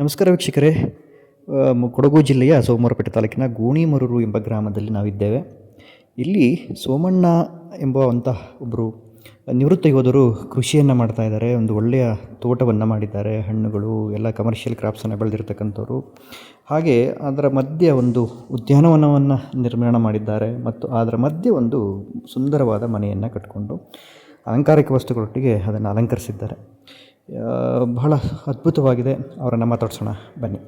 ನಮಸ್ಕಾರ ವೀಕ್ಷಕರೇ. ಕೊಡಗು ಜಿಲ್ಲೆಯ ಸೋಮವಾರಪೇಟೆ ತಾಲೂಕಿನ ಗೋಣಿಮರೂರು ಎಂಬ ಗ್ರಾಮದಲ್ಲಿ ನಾವಿದ್ದೇವೆ. ಇಲ್ಲಿ ಸೋಮಣ್ಣ ಎಂಬುವಂತಹ ಒಬ್ಬರು ನಿವೃತ್ತ ಯೋಧರು ಕೃಷಿಯನ್ನು ಮಾಡ್ತಾ ಇದ್ದಾರೆ. ಒಂದು ಒಳ್ಳೆಯ ತೋಟವನ್ನು ಮಾಡಿದ್ದಾರೆ. ಹಣ್ಣುಗಳು, ಎಲ್ಲ ಕಮರ್ಷಿಯಲ್ ಕ್ರಾಪ್ಸನ್ನು ಬೆಳೆದಿರ್ತಕ್ಕಂಥವ್ರು. ಹಾಗೆ ಅದರ ಮಧ್ಯೆ ಒಂದು ಉದ್ಯಾನವನವನ್ನು ನಿರ್ಮಾಣ ಮಾಡಿದ್ದಾರೆ. ಮತ್ತು ಅದರ ಮಧ್ಯೆ ಒಂದು ಸುಂದರವಾದ ಮನೆಯನ್ನು ಕಟ್ಟಿಕೊಂಡು ಅಲಂಕಾರಿಕ ವಸ್ತುಗಳೊಟ್ಟಿಗೆ ಅದನ್ನು ಅಲಂಕರಿಸಿದ್ದಾರೆ. ಬಹಳ ಅದ್ಭುತವಾಗಿದೆ. ಅವರನ್ನು ಮಾತಾಡ್ಸೋಣ. ಬನ್ನಿ.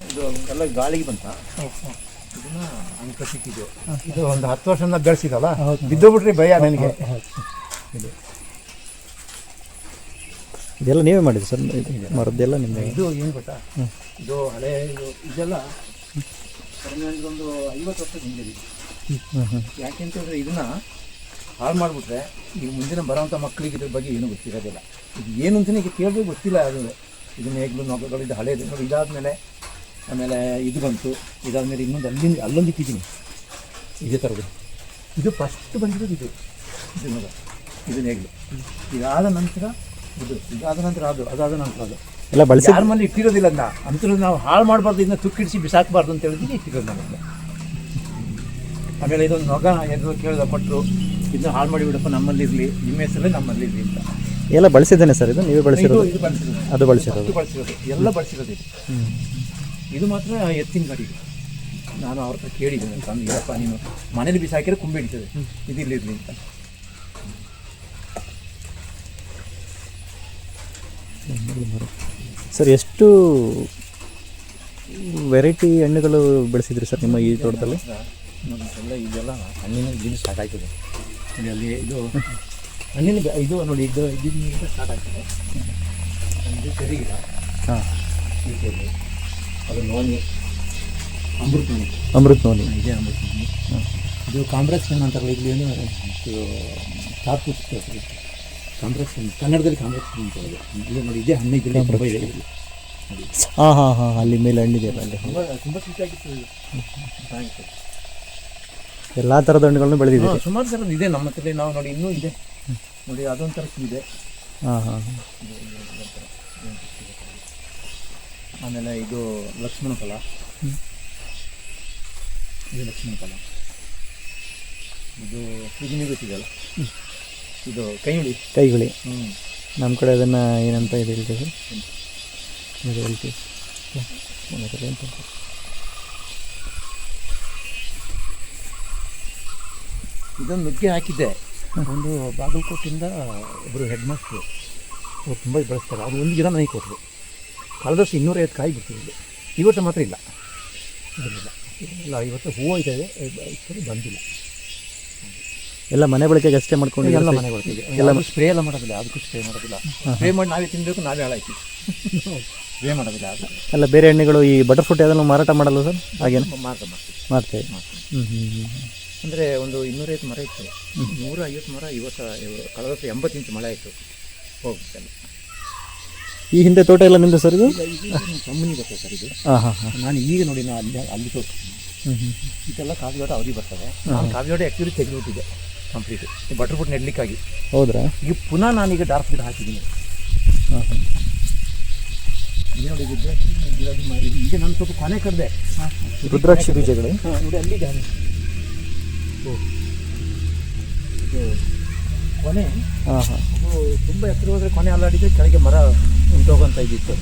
ಇದು ಎಲ್ಲ ಗಾಳಿಗೆ ಬಂತ? ಇದನ್ನ ಅಂಕ ಸಿಕ್ಕಿದ್ದು ಇದು ಒಂದು ಹತ್ತು ವರ್ಷದಿಂದ ಬೆಳೆಸಿದಲ್ಲ? ಬಿದ್ದು ಬಿಟ್ರಿ ಭಯ ನನಗೆ. ಇದೆಲ್ಲ ನೀವೇ ಮಾಡಿದ್ರಿ ಸರ್? ಮರದ್ದೆಲ್ಲ ನಿಮ್ಮದೇ ಇದು ಏನು ಗೊತ್ತಾ? ಇದು ಹಳೆ ಇದು ಇದೆಲ್ಲ ಕಡಿಮೆ ಒಂದು ಐವತ್ತು ವರ್ಷ ಹಿಂದೆ ಇದು. ಯಾಕೆಂತಂದ್ರೆ ಇದನ್ನ ಹಾಳು ಮಾಡಿಬಿಟ್ರೆ ಈಗ ಮುಂದಿನ ಬರೋವಂಥ ಮಕ್ಕಳಿಗೆ ಇದ್ರ ಬಗ್ಗೆ ಏನೂ ಗೊತ್ತಿರೋದಿಲ್ಲ. ಇದು ಏನು ಅಂತಲೇ ಈಗ ಕೇಳಿದ್ರೆ ಗೊತ್ತಿಲ್ಲ ಅದು. ಇದು ನೇಗ್ಲು ನೊಗಗಳು ಇದು ಹಳೇದು. ನೋಡಿ ಇದಾದಮೇಲೆ ಆಮೇಲೆ ಇದು ಬಂತು. ಇದಾದಮೇಲೆ ಇನ್ನೊಂದು ಅಲ್ಲಿಂದ ಅಲ್ಲೊಂದು ಇಟ್ಟಿದ್ದೀನಿ. ಇದೇ ಥರದ್ದು. ಇದು ಫಸ್ಟ್ ಬಂದಿರೋದು ಇದು. ಇದು ನೋಡ. ಇದು ನೇಗ್ಲು ಇದಾದ ನಂತರ ಇದು. ಇದಾದ ನಂತರ ಅದು. ಅದಾದ ನಂತರ ಅದು. ಎಲ್ಲ ಬಳಸಿ ಯಾರ ಮನೇಲಿ ಇಟ್ಟಿರೋದಿಲ್ಲ ಅದನ್ನ ಅಂತೂ ನಾವು ಹಾಳು ಮಾಡಬಾರ್ದು ಇದನ್ನ ತುಕ್ಕಿಡಿಸಿ ಬಿಸಾಕಬಾರ್ದು ಅಂತ ಹೇಳಿದ್ರೆ ಇಟ್ಟಿರೋದು ನಾನು ಆಮೇಲೆ ಇದೊಂದು ಮಗ ಎಂದು ಕೇಳಿದ ಕೊಟ್ಟರು ಇದನ್ನ ಹಾಳು ಮಾಡಿ ಬಿಡಪ್ಪ ನಮ್ಮಲ್ಲಿ ಇರಲಿ ನಿಮ್ಮ ಹೆಸರಲ್ಲೇ ನಮ್ಮಲ್ಲಿ ಇರಲಿ ಅಂತ. ಎಲ್ಲ ಬಳಸಿದ್ದೇನೆ ಸರ್ ಇದು ನೀವೇ ಬಳಸಿರೋದು? ಇದು ಬಳಸಿರೋದು. ಅದು ಬಳಸಿರೋದು. ಎಲ್ಲ ಬಳಸಿರೋದು ಇದು. ಇದು ಮಾತ್ರ ಎತ್ತಿನ ಗಾಡಿ ನಾನು ಅವ್ರ ಹತ್ರ ಕೇಳಿದ್ದೇನೆ ತಂದು ಇರಪ್ಪ ನೀನು ಮನೇಲಿ ಬಿಸಾಕಿದ್ರೆ ಕುಂಬೆ ಹಿಡಿತದೆ. ಇದು ಇಲ್ಲಿರಲಿ ಅಂತ. ಸರ್ ಎಷ್ಟು ವೆರೈಟಿ ಹಣ್ಣುಗಳು ಬೆಳೆಸಿದ್ರಿ ಸರ್ ನಿಮ್ಮ ಈ ತೋಟದಲ್ಲಿ? ಎಲ್ಲ ಇದೆಲ್ಲ ಹಣ್ಣಿನ ಗಿಡ ಸ್ಟಾರ್ಟ್ ಆಯ್ತದೆ. ನೋಡಿ ಅಲ್ಲಿ ಇದು ಹಣ್ಣಿನ ಇದು ನೋಡಿ ಇದು ಇದರಿಂದ ಸ್ಟಾರ್ಟ್ ಆಗ್ತದೆ ಒಂದು ಕರಿ ಗಿಡ ಹಾಂ. ಅದು ನೋನಿ ಅಮೃತ ನೋನಿ ಅಮೃತ ನೋನಿ ಇದೆ ಅಮೃತ ನೋನಿ ಇದು ಕಾಂಗ್ರೆಸ್ ಹಣ್ಣು ಅಂತಾರಲ್ಲ ಇಲ್ಲಿ ಏನು ಇದು ಕಾಂಬ್ರೆಸ್ ಹಣ್ಣು ಕನ್ನಡದಲ್ಲಿ ಹಣ್ಣು ಅಂತ ಇದು. ನೋಡಿ ಇದೆ ಹಣ್ಣು ಗಿಡ ಇದೆ. ಹಾಂ ಹಾಂ ಹಾಂ ಅಲ್ಲಿ ಮೇಲೆ ಹಣ್ಣಿದೆ ಅಲ್ಲಿ. ತುಂಬ ತುಂಬ ಥ್ಯಾಂಕ್ ಯು ಇದು. ಎಲ್ಲ ಥರದ ಹಣ್ಣುಗಳನ್ನು ಬೆಳೆದಿದ್ದೀವಿ ಸುಮಾರು ಥರದ್ದು ಇದೆ ನಮ್ಮ ಹತ್ರ ನಾವು ನೋಡಿ ಇನ್ನೂ ಇದೆ. ನೋಡಿ ಅದೊಂಥರ ಇದೆ. ಹಾಂ ಹಾಂ ಆಮೇಲೆ ಇದು ಲಕ್ಷ್ಮಣ ಫಲ. ಇದು ಲಕ್ಷ್ಮಣ ಫಲ. ಇದು ಕುದಿನಿ ಗೊತ್ತಿದೆಯಲ್ಲ? ಇದು ಕೈಗುಳಿ ಕೈಗುಳಿ ಹ್ಞೂ ನಮ್ಮ ಕಡೆ ಅದನ್ನು ಏನಂತ ಇದು ಹೇಳ್ತೀವಿ. ಹೇಳ್ತೀವಿ ನಮ್ಮ ಕಡೆ ಎಂತ ಅಂತ? ಇದೊಂದು ನುಗ್ಗೆ ಹಾಕಿದ್ದೆ. ಒಂದು ಬಾಗಲಕೋಟಿಂದ ಒಬ್ಬರು ಹೆಡ್ ಮಾಸ್ಟ್ರು ಅವ್ರು ತುಂಬ ಬಳಸ್ತಾರೆ. ಅದು ಒಂದು ಗಿಡ ನನಗೆ ಕೊಟ್ಟರು ಕಳೆದಷ್ಟು ಇನ್ನೂರೈವತ್ತು ಕಾಯಿ ಬಿಡ್ತಿದ್ರು ಈ ವರ್ಷ ಮಾತ್ರ ಇಲ್ಲ. ಇದನ್ನಿಲ್ಲ ಇಲ್ಲ ಇವತ್ತು ಹೂವು ಇದೆ. ಸರಿ ಬಂದಿಲ್ಲ. ಎಲ್ಲ ಮನೆ ಬಳಕೆಗೆ ಅಷ್ಟೇ ಮಾಡ್ಕೊಂಡು ಎಲ್ಲ ಮನೆ ಬಳಕೆಗೆ. ಎಲ್ಲ ಸ್ಪ್ರೇ ಎಲ್ಲ ಮಾಡೋದಿಲ್ಲ ಅದಕ್ಕೂ ಸ್ಪ್ರೇ ಮಾಡೋದಿಲ್ಲ. ಸ್ಪ್ರೇ ಮಾಡಿ ನಾವೇ ತಿನ್ನಬೇಕು ನಾವೇ ಹಾಳಾಯ್ತು ಸ್ಪ್ರೇ ಮಾಡೋದಿಲ್ಲ ಅದು. ಎಲ್ಲ ಬೇರೆ ಎಣ್ಣೆಗಳು ಈ ಬಟರ್ ಫ್ರೂಟ್ ಅದನ್ನು ಮಾರಾಟ ಮಾಡಲ್ಲ ಸರ್? ಹಾಗೇನು? ಮಾರಾಟ ಮಾಡ್ತೇವೆ. ಮಾಡ್ತೀವಿ. ಹ್ಞೂ ಹ್ಞೂ ಹ್ಞೂ ಅಂದರೆ ಒಂದು ಇನ್ನೂರೈವತ್ತು ಮರ ಇತ್ತು. ನೂರ ಐವತ್ತು ಮರ ಇವತ್ತು ಇವ- ಕಳೆದ ವರ್ಷ ಎಂಬತ್ತು ಇಂಚು ಮಳೆ ಆಯಿತು. ಹೋಗ್ಬೇಕಲ್ಲ ಈ ಹಿಂದೆ ತೋಟ ಎಲ್ಲ ನಿಮ್ಮದು ಸರ್ ಇದು? ಕಂಬನಿ ಬರ್ತದೆ ಸರ್ ಇದು. ನಾನು ಈಗ ನೋಡಿ ನಾನು ಅಲ್ಲಿ ಅಲ್ಲಿ ತೋಟ. ಇದೆಲ್ಲ ಕಾವಿಯೋಡ ಅವ್ರಿಗೆ ಬರ್ತದೆ. ನಾನು ಕಾವಿಯೋಡ ಆ್ಯಕ್ಚುಲಿ ತೆಗೆದುಬಿಟ್ಟಿದೆ ಕಂಪ್ಲೀಟ್ ಬಟರ್ ಫುಟ್ ನೆಡ್ಲಿಕ್ಕಾಗಿ. ಹೌದ್ರಾ? ಈಗ ಪುನಃ ನಾನೀಗ ಡಾರ್ಕ್ ಗಿಡ ಹಾಕಿದ್ದೀನಿ. ನೋಡಿ ಈಗ ನಾನು ಸ್ವಲ್ಪ ಕೊನೆ ಕರೆದೆ ರುದ್ರಾಕ್ಷಿ ಬೀಜಗಳು? ನೋಡಿ ಅಲ್ಲಿ. ಇದು. ಕೊನೆ. ಹಾಂ ಹಾಂ. ಅದು ತುಂಬ ಎತ್ತರ ಹೋದರೆ ಕೊನೆ ಅಲ್ಲಾಡಿದ್ರೆ ಕೆಳಗೆ ಮರ ಉಂಟೋಗಂತ ಇದ್ದಿತ್ತು.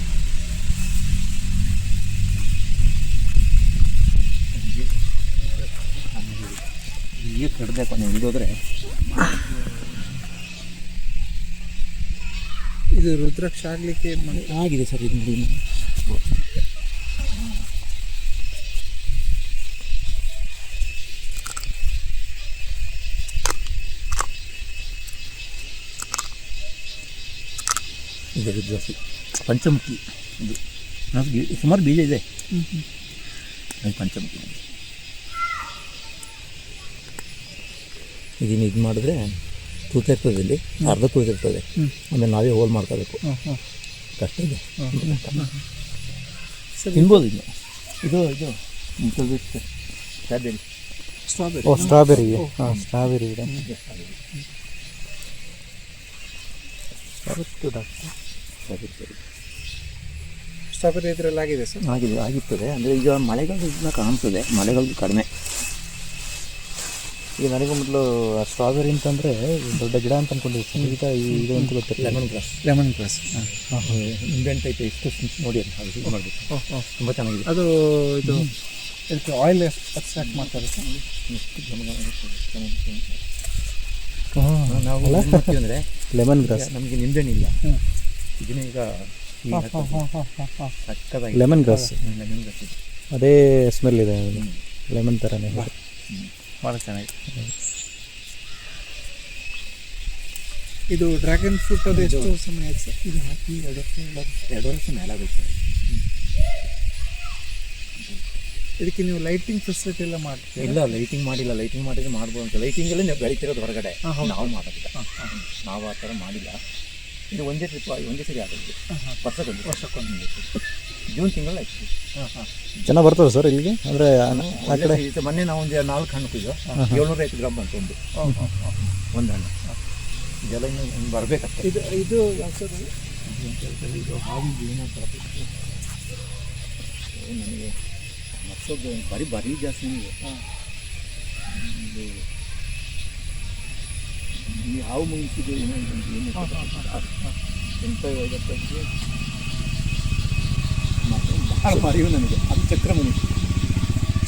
ಈಗ ಕಡ್ದೆ ಕೊನೆ ಇಳಿದೋದ್ರೆ ಇದು ರುದ್ರಾಕ್ಷ ಆಗಲಿಕ್ಕೆ ಮನೆ ಆಗಿದೆ ಸರ್ ಇದು ಇದೆ ರುದ್ರಾಕ್ಷಿ ಪಂಚಮುಖಿ ಇದು. ನಾವು ಸುಮಾರು ಬೀಜ ಇದೆ. ಅದು ಪಂಚಮುಖಿ. ಇದನ್ನು ಇದು ಮಾಡಿದ್ರೆ ತೂತಿರ್ತದೆ ಇಲ್ಲಿ. ಅರ್ಧ ತೂತಿರ್ತದೆ ಆಮೇಲೆ ನಾವೇ ಹೋಲ್ ಮಾಡ್ಕೋಬೇಕು. ಕಷ್ಟ ಇದೆ. ತಿನ್ಬೋದು ಇದು ಇದು. ಇದು ಸ್ಟ್ರಾಬೆರಿ ಸ್ಟ್ರಾಬೆರಿ ಓ ಸ್ಟ್ರಾಬೆರಿ ಹಾಂ ಸ್ಟ್ರಾಬೆರಿ ಇದೆ. ಡಾಕ್ಟರ್ ಇದ್ರಲ್ಲಿ ಆಗಿದೆ ಸರ್? ಆಗಿದೆ ಆಗಿರ್ತದೆ. ಅಂದರೆ ಈಗ ಮಳೆಗಾಲ ಕಾಣಿಸ್ತದೆ ಮಳೆಗಾಲದ ಕಡಿಮೆ. ಈಗ ನನಗೂ ಮೊದಲು ಸ್ಟ್ರಾಬೆರಿ ಅಂತಂದರೆ ದೊಡ್ಡ ಗಿಡ ಅಂತ ಅಂದ್ಕೊಂಡಿರ್ತೀನಿ ಈಗ ಈ ಇದು ಅಂತ ಗೊತ್ತಿಲ್ಲ. Lemon grass lemon grass Indian type ಇಷ್ಟು ನೋಡಿ ಅದು. ಮಾಡಬೇಕು. ತುಂಬ ಚೆನ್ನಾಗಿದೆ. ಅದು ಇದು ಇದಕ್ಕೆ ಆಯಿಲ್ ಎಕ್ಸ್ಟ್ರಾಕ್ಟ್ ಮಾಡ್ತಾರೆ ಸರ್. ನಾವು ಅಂದರೆ ಲೆಮನ್ ಗ್ರಾಸ್ ನಮಗೆ ನಿಂಬೆಹಣ್ಣಿಲ್ಲ. ಇದನ್ನ ಈಗ ಲೆಮನ್ ಗ್ರಾಸ್ ಲೆಮನ್ ಗ್ರಾಸ್ ಅದೇ ಸ್ಮೆಲ್ ಇದೆ. ಲೆಮನ್ ಥರನೇ ಭಾಳ ಚೆನ್ನಾಗಿದೆ. ಇದು ಡ್ರ್ಯಾಗನ್ ಫ್ರೂಟ್ ಅದು ಎಷ್ಟು ಸಮಯ ಆಯ್ತು? ಸರ್ ಇದು ಹಾಕಿ ಎರಡು ವರ್ಷ ಎರಡು ವರ್ಷ. ಮೇಲಾಗುತ್ತೆ ಇದಕ್ಕೆ ನೀವು ಲೈಟಿಂಗ್ ಫೆಸಿಲಿಟಿ ಎಲ್ಲ ಮಾಡ್ತೀರಾ? ಇಲ್ಲ ಲೈಟಿಂಗ್ ಮಾಡಿಲ್ಲ. ಲೈಟಿಂಗ್ ಮಾಡಿದ್ರೆ ಮಾಡ್ಬೋದು ಅಂತ. ಲೈಟಿಂಗಲ್ಲೇ ನೀವು ಬೆಳಿತಿರೋದು ಹೊರಗಡೆ. ನಾವು ಮಾಡೋದಿಲ್ಲ. ನಾವು ಆ ಥರ ಮಾಡಿಲ್ಲ. ಇದು ಒಂದೇ ಟ್ರಿಪ್ ಒಂದೇ ಸರಿ ಆಗೋದು ವರ್ಷಕ್ಕೊಂದು ವರ್ಷಕ್ಕೊಂದು ಜೂನ್ ತಿಂಗಳಲ್ಲಿ ಆಯ್ತು. ಹಾಂ ಹಾಂ. ಜನ ಬರ್ತದೆ ಸರ್ ಇಲ್ಲಿಗೆ? ಅಂದರೆ ಆ ಕಡೆ? ಇದು ಮೊನ್ನೆ ನಾವು ಒಂದು ನಾಲ್ಕು ಹಣ್ಣು ಕುಯ್ದು ಏಳ್ನೂರ ಐದು ಗ್ರಾಮ್ ಅಂತ ಒಂದು. ಒಂದು ಹಣ್ಣು ಇದೆಲ್ಲ ಇನ್ನು ಬರಬೇಕಷ್ಟೇ ಇದು ಇದು ಯಾವ ಸರ್ ಇದು? ಇದು ಹಾವು ನನಗೆ ಮತ್ತೊಬ್ಬ ಬರೀ ಬರೀ ಜಾಸ್ತಿ ಇದು ಈ ಹಾವು ಮುಗಿಸಿದ್ದು ಏನೋ ಎಂತ ಮತ್ತೆ ಭಾಳ ಮರಿವು ನನಗೆ. ಅದು ಚಕ್ರಮಣಿ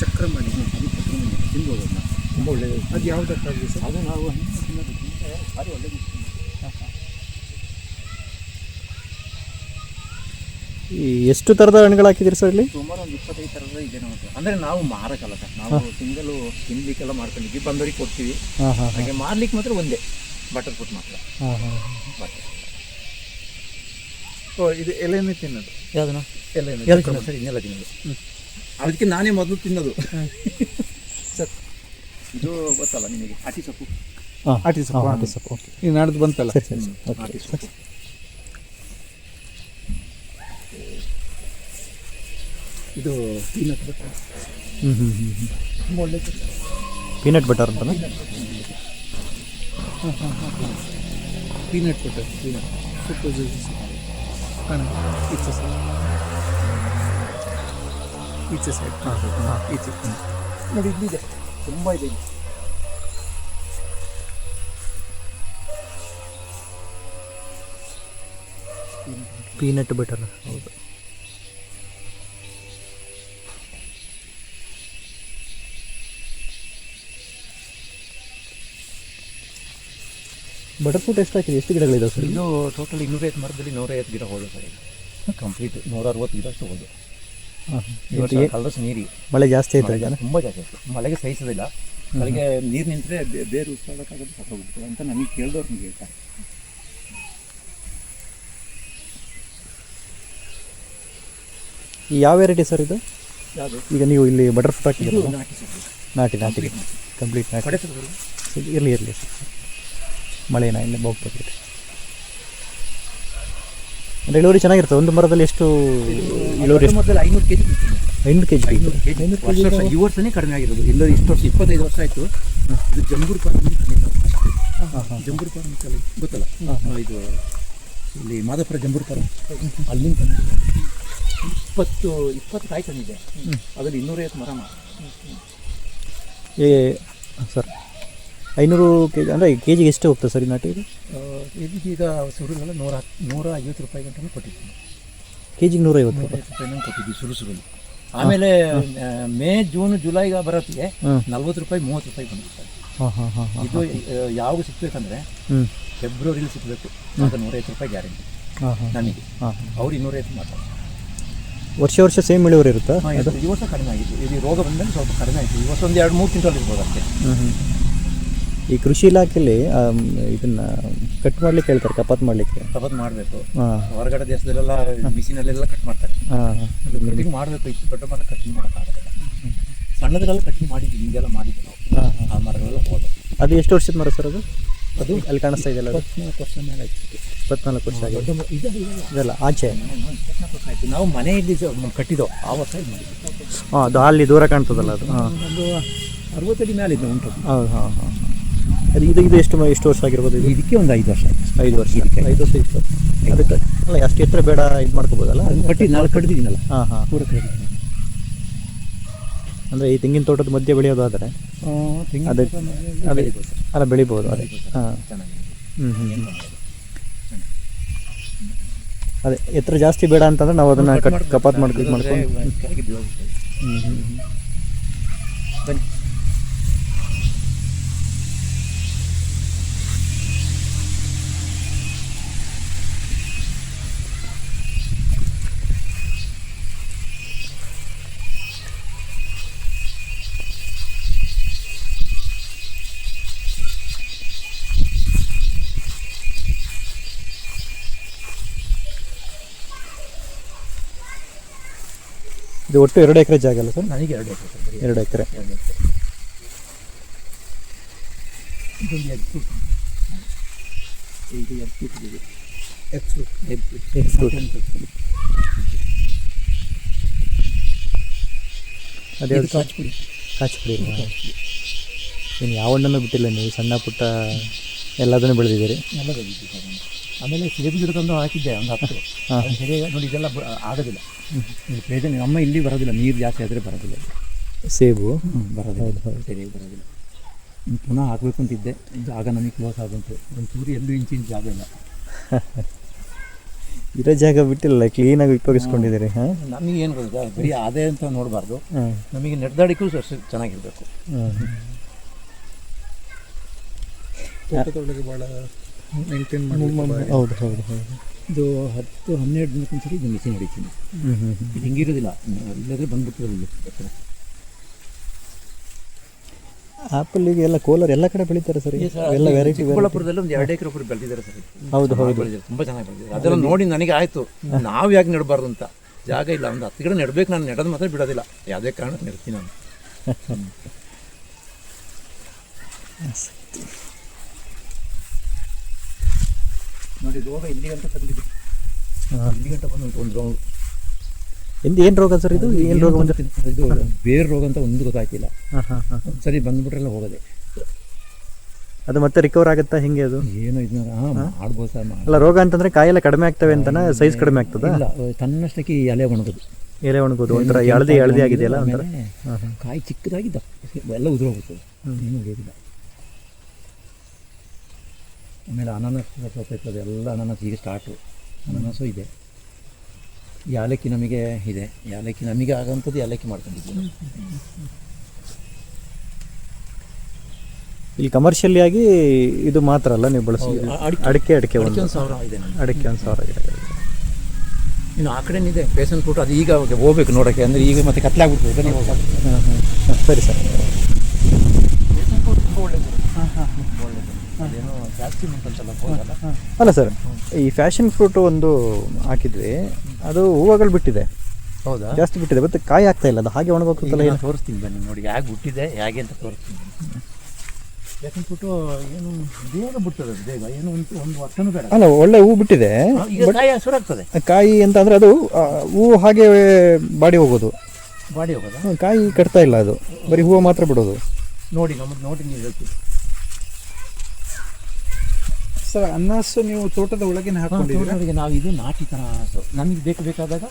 ಚಕ್ರಮಣಿ ಅದು ಚಕ್ರಮಣಿ ನಾವು ತುಂಬ ಒಳ್ಳೆಯದು ಅದು ಯಾವುದಕ್ಕಾಗಿ ಸರ್? ಅದು ನಾವು ಹಣ್ಣು ತಿನ್ನೋದು ತಿಂದರೆ ಭಾರಿ ಒಳ್ಳೆಯದು ಎಷ್ಟು ಥರದ ಹಣ್ಣುಗಳು ಹಾಕಿದ್ದೀರಿ ಸರ್ ಇಲ್ಲಿ? ಸುಮಾರು ಒಂದು ಇಪ್ಪತ್ತೈದು ಥರದ ಇದೆ ನಮ್ಮ ಅಂದ್ರೆ ನಾವು ಮಾರಕ್ಕಲ್ಲ ಸರ್. ನಾವು ಸಿಂಗಲು ತಿನ್ಲಿಕ್ಕೆಲ್ಲ ಮಾಡ್ಕೊಂಡಿದ್ವಿ ಬಂದವರಿಗೆ ಕೊಡ್ತೀವಿ. ಹಾಗೆ ಮಾರ್ಲಿಕ್ಕೆ ಮಾತ್ರ ಒಂದೇ ಬಟರ್ ಫುಟ್ ಮಾತ್ರ. ಓ ಇದು ಎಲೆನೇ ತಿನ್ನೋದು. ಯಾವುದನ್ನ? ಎಲೆ ಎಲ್ಲ ತಿನ್ನೋದು. ಸರ್ ಇನ್ನೆಲ್ಲ ತಿನ್ನೋದು. ಅದಕ್ಕೆ ನಾನೇ ಮೊದಲು ತಿನ್ನೋದು. ಸರ್. ಇದು ಗೊತ್ತಲ್ಲ ನಿಮಗೆ ಅಟಿ ಸೊಪ್ಪು. ಹಾಂ. ಆಟಿ ಸೊಪ್ಪು. ಆಟಿ ಸೊಪ್ಪು. ಓಕೆ ಈಗ ನಾಡ್ದು ಬಂತಲ್ಲ. ಸರಿ ಸರಿ ಸರಿ. ಓಕೆ ಅಟಿ ಸೊಪ್ಪು ಇದು ಪೀನಟ್ ಬಟರ್ ಹ್ಞೂ ಹ್ಞೂ ಹ್ಞೂ ಹ್ಞೂ ತುಂಬ ಒಳ್ಳೆ ಪೀನಟ್ ಬಟರ್ ಅಂತನಾ peanut butter peanut super juice ಕಾಣ ಈಚೆ ಸೈಡ್ ಈಚೆ ಸೈಡ್ ಹಾಂ ಹಾಂ ಈಚೆ ನೋಡಿ ಇಲ್ಲಿದೆ ತುಂಬ ಇದೆ. ಪೀನಟ್ ಬಟರ್ ಹೌದು. ಬಟರ್ ಫ್ರೂಟ್ ಎಷ್ಟು ಹಾಕಿದೆ ಎಷ್ಟು ಗಿಡಗಳಿದೆ ಸರ್? ಇದು ಟೋಟಲ್ ಇನ್ನೂರೈವತ್ತು ಮರದಲ್ಲಿ ನೂರೈವತ್ತು ಗಿಡ ಹೋದ ಸರ್ ಕಂಪ್ಲೀಟ್ ನೂರ ಅರವತ್ತು ಗಿಡ ಅಷ್ಟು ಹೋದು ಕಲರ್ಸ್ ನೀರಿ ಮಳೆ ಜಾಸ್ತಿ ಆಯ್ತು ತುಂಬ ಜಾಸ್ತಿ ಆಯಿತು. ಮಳೆಗೆ ಸಹಿಸೋದಿಲ್ಲ. ಮಳೆಗೆ ನೀರು ನಿಂತರೆ ಬೇರೆ ಉತ್ಸಾಹಕ್ಕಾಗೋದು ಹೋಗುತ್ತೆ ಅಂತ ನನಗೆ ಕೇಳಿದವ್ರು ನಿಮ್ಗೆ ಹೇಳ್ತಾರೆ ಈ ಯಾವ ವೆರೈಟಿ ಸರ್ ಇದು? ಯಾವುದು? ಈಗ ನೀವು ಇಲ್ಲಿ ಬಟರ್ ಫ್ರೂಟ್ ಹಾಕಿದ್ದೀರಲ್ಲ? ನಾಟಿ ನಾಟಿ ಕಂಪ್ಲೀಟ್ ನಾಟಿ. ಇರಲಿ. ಇರಲಿ ಇರಲಿ ಮಳೆನ ಇಲ್ಲಿ. ಹೋಗ್ಬೇಕಿದೆ ಅಂದರೆ ಇಳುವರಿ ಚೆನ್ನಾಗಿರ್ತದೆ ಒಂದು ಮರದಲ್ಲಿ ಎಷ್ಟು ಇಳುವರಿ ಮೊದಲು ಐನೂರು ಕೆ ಜಿ ಐನೂರು ಕೆ ಜಿ ಐನೂರು ಕೆ ಜಿ ವರ್ಷ ವರ್ಷ ಈ ವರ್ಷನೇ ಕಡಿಮೆ ಆಗಿರೋದು. ಇಲ್ಲ ಇಷ್ಟು ವರ್ಷ ಇಪ್ಪತ್ತೈದು ವರ್ಷ ಆಯಿತು. ಇದು ಜಂಬೂರು ಪಾರ್ಕ್ ಹಾಂ ಹಾಂ. ಜಂಬೂರು ಪಾರ್ಕ್ ಅಂತ ಹೇಳಿ ಗೊತ್ತಲ್ಲ? ಇದು ಇಲ್ಲಿ ಮಾದಪುರ ಜಂಬೂರು ಪಾರ್ಕ್ ಅಲ್ಲಿಂದ ತಂದಿದೆ ಇಪ್ಪತ್ತು ಇಪ್ಪತ್ತು ಕಾಯಿ ತಂದಿದೆ. ಅದರಲ್ಲಿ ಇನ್ನೂರೈವತ್ತು ಮರ. ಏ ಸರ್. ಐನೂರು ಕೆ ಜಿ ಅಂದರೆ ಕೆ ಜಿಗೆ ಎಷ್ಟು ಹೋಗ್ತದೆ ಸರ್ ಈ ನಾಟಿ ಇದು? ಈಗ ಸುರುಳೆಲ್ಲ ನೂರ ಹತ್ತು- ನೂರ ಐವತ್ತು ರೂಪಾಯಿ ಗಂಟೆ ಕೊಟ್ಟಿದ್ದೀನಿ. ಕೆ ಜಿಗೆ ನೂರೈವತ್ತು ರೂಪಾಯಿ? ನೂರೈವತ್ತು ಸುರು ಕೊಟ್ಟಿದ್ವಿ ಸುರು ಸುರುಳಿ ಆಮೇಲೆ ಆ, ಮೇ ಜೂನ್ ಜುಲೈಗ ಬರತ್ತಿಗೆ ಹ್ಮ್. ನಲ್ವತ್ತು ರೂಪಾಯಿ ಮೂವತ್ತು ರೂಪಾಯಿ ಬಂದಿರ್ತಾರೆ ಹಾಂ ಹಾಂ ಹಾಂ ಹಾಂ ಇದು ಆ, ಯಾವಾಗ ಸಿಗ್ಬೇಕಂದ್ರೆ ಹ್ಞೂ ಫೆಬ್ರವರಿಲಿ ಸಿಗಬೇಕು ಅದು ನೂರೈವತ್ತು ರೂಪಾಯಿ ಗ್ಯಾರಂಟಿ. ಹಾಂ ಹಾಂ. ನನಗೆ. ಹಾಂ ಅವ್ರು ಇನ್ನೂರೈವತ್ತು ಮಾತಾಡ್ತಾರೆ ವರ್ಷ ವರ್ಷ ಸೇಮ್ ಇಳುವರಿ ಇರುತ್ತಾ? ಹಾಂ, ಇದು ಈ ವರ್ಷ ಕಡಿಮೆ ಆಗಿತ್ತು ಇದು ರೋಗ ಬಂದಮೇಲೆ ಸ್ವಲ್ಪ ಕಡಿಮೆ ಆಯಿತು. ಈ ವರ್ಷ ಒಂದು ಎರಡು ಮೂರು ಕ್ವಿಂಟಲ್ ಇರ್ಬೋದು ಅಷ್ಟೇ. ಹ್ಞೂ ಹ್ಞೂ ಈ ಕೃಷಿ ಇಲಾಖೆಯಲ್ಲಿ ಆಮ್, ಇದನ್ನ ಕಟ್ ಮಾಡ್ಲಿಕ್ಕೆ ಹೇಳ್ತಾರೆ ಕಪಾತ್ ಮಾಡ್ಲಿಕ್ಕೆ. ಕಪಾತ್ ಮಾಡಬೇಕು. ಹಾಂ. ಹೊರಗಡೆ ದೇಶದಲ್ಲೆಲ್ಲ ಮಿಷಿನಲ್ಲೆಲ್ಲ ಕಟ್ ಮಾಡ್ತಾರೆ. ಹಾಂ. ಅದು ಕಟಿಂಗ್ ಮಾಡಬೇಕು ಇಷ್ಟು ದೊಡ್ಡ ಮರ ಕಟಿಂಗ್ ಮಾಡೋಕ್ಕಾಗಲ್ಲ. ಸಣ್ಣದೆಲ್ಲ ಕಟಿಂಗ್ ಮಾಡಿದ್ವಿ ಹಿಂದೆಲ್ಲ ಮಾಡಿದ್ವಿ ನಾವು. ಹಾಂ ಆ ಮರಗಳೆಲ್ಲ ಹೋದ ಅದು ಎಷ್ಟು ವರ್ಷದ ಮರ ಸರ್ ಅದು? ಅದು ಅಲ್ಲಿ ಕಾಣಿಸ್ತಾ ಇದೆಯಲ್ಲ ಅದು? ಇಪ್ಪತ್ನಾಲ್ಕು ವರ್ಷ ಮೇಲೆ ಆಯ್ತು. ಇಪ್ಪತ್ನಾಲ್ಕು ವರ್ಷ ಆಗಿದೆ. ದೊಡ್ಡ ಮರ-. ಇದಲ್ಲ ಆಚೆ? ಇಪ್ಪತ್ನಾಲ್ಕು ವರ್ಷ ಆಯ್ತು. ನಾವು ಮನೆ ಇಲ್ಲಿ ಕಟ್ಟಿದೋ ಆ ವರ್ಷ ಇದು ಮಾಡಿದ್ವಿ. ಹಾಂ ಅದು ಅಲ್ಲಿ ದೂರ ಕಾಣ್ತದಲ್ಲ ಅದು. ಹಾಂ. ಒಂದು ಅರವತ್ತಡಿ ಮೇಲೆ ಇದೆ ಉಂಟು. ಹೌದು ಹಾಂ ಹಾಂ. ಅದು ಇದು ಇದು ಎಷ್ಟು ಮ- ಎಷ್ಟು ವರ್ಷ ಆಗಿರ್ಬೋದು ಇದು? ಇದಕ್ಕೆ ಒಂದು ಐದು ವರ್ಷ ಆಯ್ತು. ಐದು ವರ್ಷ. ಇದಕ್ಕೆ ಐದು ವರ್ಷ ಇಷ್ಟು ಅದಕ್ಕೆ ಅಲ್ಲ ಅಷ್ಟು ಎತ್ತರ ಬೇಡ ಇದು ಮಾಡ್ಕೋಬೋದಲ್ಲ? ಕಟ್ಟಿ ನಾಲ್ಕು ಕಡ್ದಿದ್ದೀನಲ್ಲ ಹಾಂ ಹಾಂ. ಪೂರ ಅಂದರೆ ಈ ತೆಂಗಿನ ತೋಟದ ಮಧ್ಯೆ ಬೆಳೆಯೋದಾದರೆ ಅದೇ ಅದೇ. ಅಲ್ಲ ಬೆಳಿಬೋದು ಅದೇ. ಹಾಂ. ಹ್ಞೂ ಹ್ಞೂ ಅದೇ ಎತ್ತರ ಜಾಸ್ತಿ ಬೇಡ ಅಂತಂದ್ರೆ ನಾವು ಅದನ್ನು ಕಟ್ ಕಪಾತ್ ಮಾಡ್ಕೊಂಡು. ಮಾಡ್ಕೊಂಡು ಹ್ಞೂ ಹ್ಞೂ ಹ್ಞೂ ಬನ್ನಿ. ಇದು ಒಟ್ಟು ಎರಡು ಎಕರೆ ಜಾಗ ಅಲ್ಲ ಸರ್? ನನಗೆ ಎರಡು ಎಕರೆ ಎರಡು ಎಕರೆ. ಎರಡು ಎಕರೆ. ಇದೊಂದು ಎಗ್ ಫ್ರೂಟ್. ಇದು ಎಗ್ ಫ್ರೂಟ್ ಇದೆ. Egg fruit. Egg fruit. Egg fruit. ಅದೇ ಇದು ಕಾಚ್ಪುಡಿ. ಕಾಚಿಪುಡಿ ಇನ್ನು ಯಾವ ಹಣ್ಣನ್ನು ಬಿಟ್ಟಿಲ್ಲ ನೀವು ಸಣ್ಣ ಪುಟ್ಟ ಎಲ್ಲದನ್ನು ಬೆಳೆದಿದ್ದೀರಿ. ಎಲ್ಲ ಬೆಳೆದಿದ್ದು ಸರ್ ನಾನು. ಆಮೇಲೆ ಸೇಬು ಗಿಡ ತಂದು ಹಾಕಿದ್ದೆ ಒಂದು ಹತ್ತು. ಸರಿ ಅದು ಸರಿಯಾಗಿ ನೋಡಿ ಇದೆಲ್ಲ ಬ- ಆಗೋದಿಲ್ಲ. ಇದು ಪ್ರಯೋಜನ ನಮ್ಮ ಇಲ್ಲಿ ಬರೋದಿಲ್ಲ ನೀರು ಜಾಸ್ತಿ ಆದರೆ ಬರೋದಿಲ್ಲ. ಸೇಬು? ಬರೋದಿಲ್ಲ. ಸರಿಯಾಗಿ ಬರೋದಿಲ್ಲ. ಇನ್ನು ಪುನಃ ಹಾಕಬೇಕು ಅಂತಿದ್ದೆ ಜಾಗ ನಮಗೆ ಕ್ಲೋಸ್ ಆಗುಂಟು ಒಂದು ಚೂರು ಎಲ್ಲೂ ಇಂಚಿನ ಇಂಚು ಜಾಗ ಇಲ್ಲ. ಇರೋ ಜಾಗ ಬಿಟ್ಟಿಲ್ಲ ಕ್ಲೀನಾಗಿ ಉಪಯೋಗಿಸ್ಕೊಂಡಿದ್ದೀರಿ ಹಾಂ? ನಮಗೆ ಏನು ಗೊತ್ತಾ? ಬರೀ ಅದೇ ಅಂತ ನೋಡಬಾರ್ದು. ಹಾಂ. ನಮಗೆ ನಡೆದಾಡಿಕ್ಕೂ ಅಷ್ಟು ಚೆನ್ನಾಗಿರಬೇಕು. ಹಾಂ ತೋಟದೊಳಗೆ ಭಾಳ ಮೇಂಟೈನ್ ಮಾಡಿ ಹೌದು ಹೌದು ಹೌದು. ಇದು ಹತ್ತು ಹನ್ನೆರಡು ದಿನಕ್ಕೊಂದ್ಸರಿ ಇದು ಮಿಷಿನ್ ಹೊಡಿತೀನಿ ಇದು ಹಿಂಗಿರೋದಿಲ್ಲ. ಇಲ್ಲದ್ರೆ ಬಂದ್ಬಿಟ್ಟಿರೋದು ಇಲ್ಲಿ ಹತ್ರ. ಆ್ಯಪಲ್ಲಿಗೆ ಎಲ್ಲ ಕೋಲಾರ ಎಲ್ಲ ಕಡೆ ಬೆಳೀತಾರೆ ಸರ್ ಎಲ್ಲ ವೆರೈಟಿ ಚಿಕ್ಕಬಳ್ಳಾಪುರದಲ್ಲಿ ಒಂದು ಎರಡು ಎಕರೆ ಬೆಳೆದಿದ್ದಾರೆ ಸರ್ ಹೌದು ಹೌದು. ಬೆಳೆದಿದ್ದಾರೆ ತುಂಬ ಚೆನ್ನಾಗಿ ಬೆಳೆದಿದ್ದಾರೆ ಅದೆಲ್ಲ ನೋಡಿ ನನಗೆ ಆಯಿತು. ನಾವು ಯಾಕೆ ನೆಡಬಾರ್ದು ಅಂತ. ಜಾಗ ಇಲ್ಲ ಒಂದು ಹತ್ತು ಗಿಡ ನೆಡಬೇಕು ನಾನು ನೆಡೋದು ಮಾತ್ರ ಬಿಡೋದಿಲ್ಲ. ಯಾವುದೇ ಕಾರಣಕ್ಕೆ ನೆಡ್ತೀನಿ ನಾನು. ನೋಡಿ ರೋಗ ಇಲ್ಲಿ ಗಂಟ ತಂದಿದೆ ಇಲ್ಲಿ ಗಂಟ ಬಂದು ಒಂದು ರೋಗ. ಎಂದು ಏನು ರೋಗ ಸರ್ ಇದು? ಏನು ರೋಗ ಅಂತ ಇದು ಬೇರೆ ರೋಗ ಅಂತ ಒಂದು ಗೊತ್ತಾಯ್ತಿಲ್ಲ. ಹಾಂ ಹಾಂ ಹಾಂ. ಒಂದ್ಸರಿ ಬಂದ್ಬಿಟ್ರೆಲ್ಲ ಹೋಗದೆ. ಅದು ಮತ್ತೆ ರಿಕವರ್ ಆಗುತ್ತಾ? ಹೆಂಗೆ ಅದು? ಏನು ಇದನ್ನ ಮಾಡ್ಬೋದು ಸರ್ ಅಲ್ಲ ರೋಗ ಅಂತಂದ್ರೆ ಕಾಯೆಲ್ಲ ಕಡಿಮೆ ಆಗ್ತವೆ ಅಂತನ? ಸೈಜ್ ಕಡಿಮೆ ಆಗ್ತದ? ಇಲ್ಲ ತನ್ನಷ್ಟಕ್ಕೆ ಈ ಎಲೆ ಒಣಗೋದು. ಎಲೆ ಒಣಗೋದು ಒಂಥರ ಎಳದಿ ಎಳದಿ ಆಗಿದೆಯಲ್ಲ ಕಾಯಿ ಚಿಕ್ಕದಾಗಿ ದಪ್ಪ ಎಲ್ಲ ಉದುರೋಗುತ್ತೆ ಏನು ಉಳಿಯೋದಿಲ್ಲ ಆಮೇಲೆ ಅನಾನಸ್ ಸ್ವಲ್ಪ ಇರ್ತದೆ ಎಲ್ಲ ಅನಾನಸ್ ಈಗ ಸ್ಟಾರ್ಟು ಅನಾನಸು ಇದೆ. ಯಾಲಕ್ಕಿ ನಮಗೆ ಇದೆ. ಯಾಲಕ್ಕಿ ನಮಗೆ ಆಗೋಂಥದ್ದು ಯಾಲಕ್ಕಿ ಮಾಡ್ಕೊಂಡಿದ್ದೀವಿ. ಇಲ್ಲಿ ಕಮರ್ಷಿಯಲಿ ಆಗಿ ಇದು ಮಾತ್ರ ಅಲ್ಲ ನೀವು ಬಳಸಿ. ಅಡಿಕೆ- ಅಡಿಕೆ ಒಂದು. ಸಾವಿರ ಇದೆ ಅಡಿಕೆ ಒಂದು ಸಾವಿರ ಇದೆ. ಇನ್ನು ಆ ಕಡೆನಿದೆ ಪೇಷನ್ ಫ್ರೂಟ್ ಅದು ಈಗ ಹೋಗ್ಬೇಕು ನೋಡೋಕ್ಕೆ. ಅಂದರೆ ಈಗ ಮತ್ತೆ ಕತ್ಲಾಗ್ಬಿಡ್ತು ಸರಿ ಸರ್ ಪೇಷನ್ ಫ್ರೂಟ್ ತುಂಬ ಒಳ್ಳೆಯದು ಒಳ್ಳೆಯದು ಅದೇನೋ ಜಾಸ್ತಿ ಉಂಟಂತಲ್ಲ ಹೋಗಲ್ಲ ಅಲ್ಲ ಸರ್ ಈ ಫ್ಯಾಷನ್ ಫ್ರೂಟ್ ಒಂದು ಹಾಕಿದ್ವಿ ಅದು ಹೂವುಗಳು ಬಿಟ್ಟಿದೆ. ಹೌದಾ? ಜಾಸ್ತಿ ಬಿಟ್ಟಿದೆ ಮತ್ತೆ ಕಾಯಿ ಆಗ್ತಾ ಇಲ್ಲ ಅದು ಹಾಗೆ ಒಣಗೋಗ್ತದಲ್ಲ ಈಗ ಏನು? ನಾನು ತೋರಿಸ್ತೀನಿ ಬನ್ನಿ ನೋಡಿ ಹೇಗೆ ಬಿಟ್ಟಿದೆ ಹೇಗೆ ಅಂತ ತೋರಿಸ್ತೀನಿ ಯಾಕಂದ್ಬಿಟ್ಟು ಏನು ಬೇಗ ಬಿಡ್ತದೆ ಅದು ಬೇಗ ಏನು ಒಂದು ಒಂದು ವರ್ಷನೂ ಬೇಡ. ಅಲ್ಲ ಒಳ್ಳೆ ಹೂ ಬಿಟ್ಟಿದೆ ಈಗ ಕಾಯಿ ಹಸುರಾಗ್ತದೆ ಕಾಯಿ ಅಂತ ಅಂದ್ರೆ ಅದು ಆ, ಹೂವು ಹಾಗೆ ಬಾಡಿ ಹೋಗೋದು. ಬಾಡಿ ಹೋಗೋದು? ಹ್ಮ್, ಕಾಯಿ ಕಟ್ತಾ ಇಲ್ಲ ಅದು ಬರೀ ಹೂವು ಮಾತ್ರ ಬಿಡೋದು. ನೋಡಿ ನಮ್ಮ ನೋಡಿ ನೀವು ಹೇಳ್ತೀವಿ ಸರ್ ಅನ್ನಾಸು ನೀವು ತೋಟದ ಒಳಗಿನ ಹಾಕೊಂಡಿದ್ದೀರಾ? ತೋಟದೊಳಗೆ ನಾವು ಇದು ನಾಟಿ ಥರ ಹಸು ನಮಗೆ ಬೇಕು ಬೇಕಾದಾಗ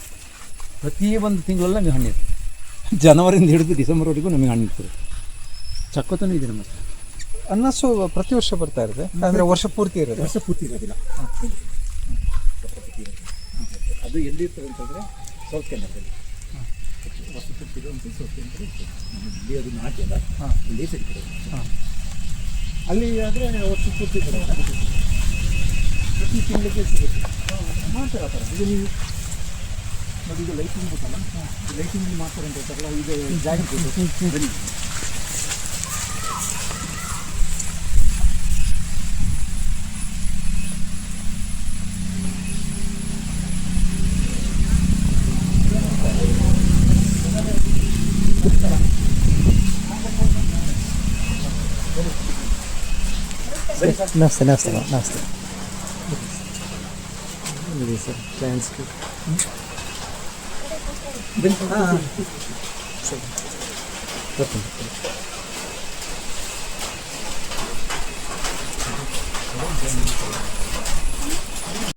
ಪ್ರತಿ ಒಂದು ತಿಂಗಳೆಲ್ಲ ನಮಗೆ ಹಣ್ಣಿರ್ತದೆ ಜನವರಿಂದ ಹಿಡಿದು ಡಿಸೆಂಬರ್ವರೆಗೂ ನಮಗೆ ಹಣ್ಣಿರ್ತದೆ ಚಕ್ಕೊತನೂ ಇದೆ ನಮ್ಮ ಹತ್ರ. ಅನ್ನಾಸು ಪ್ರತಿ ವರ್ಷ ಬರ್ತಾ ಇರುತ್ತೆ? ಅಂದರೆ ವರ್ಷ ಪೂರ್ತಿ ಇರೋದು? ವರ್ಷ ಪೂರ್ತಿ ಇರೋದಿಲ್ಲ. ಅದು ಎಲ್ಲಿರ್ತದೆ ಅಂತಂದರೆ ಸೌತ್ ಕೆನಡಾದಲ್ಲಿ ವರ್ಷ ಪೂರ್ತಿ ಇರುವಂಥ ಸೌತ್ ಕೆನಡಾದಲ್ಲಿ ಇಲ್ಲಿ ಅದು ನಾಟಿ ಅಲ್ಲ. ಇಲ್ಲಿ ಸಿಗ್ತದೆ ಅಲ್ಲಿ ಆದರೆ ವರ್ಷ ಪೂರ್ತಿ ಸಿಗುತ್ತೆ ಮಾಡ್ತಾರೆ ಆ ಥರ ಇದು ನೀವು ನೋಡಿ ಇದು ಲೈಟಿಂಗ್ ಬೇಕಲ್ಲ ಲೈಟಿಂಗ್ ಮಾಡ್ತಾರೆ ಅಂತ ಹೇಳ್ತಾರಲ್ಲ ಇದು ಜಾಗ ಬನ್ನಿ है सर क्लाइंट्स के। बिल्कुल। हाँ। सही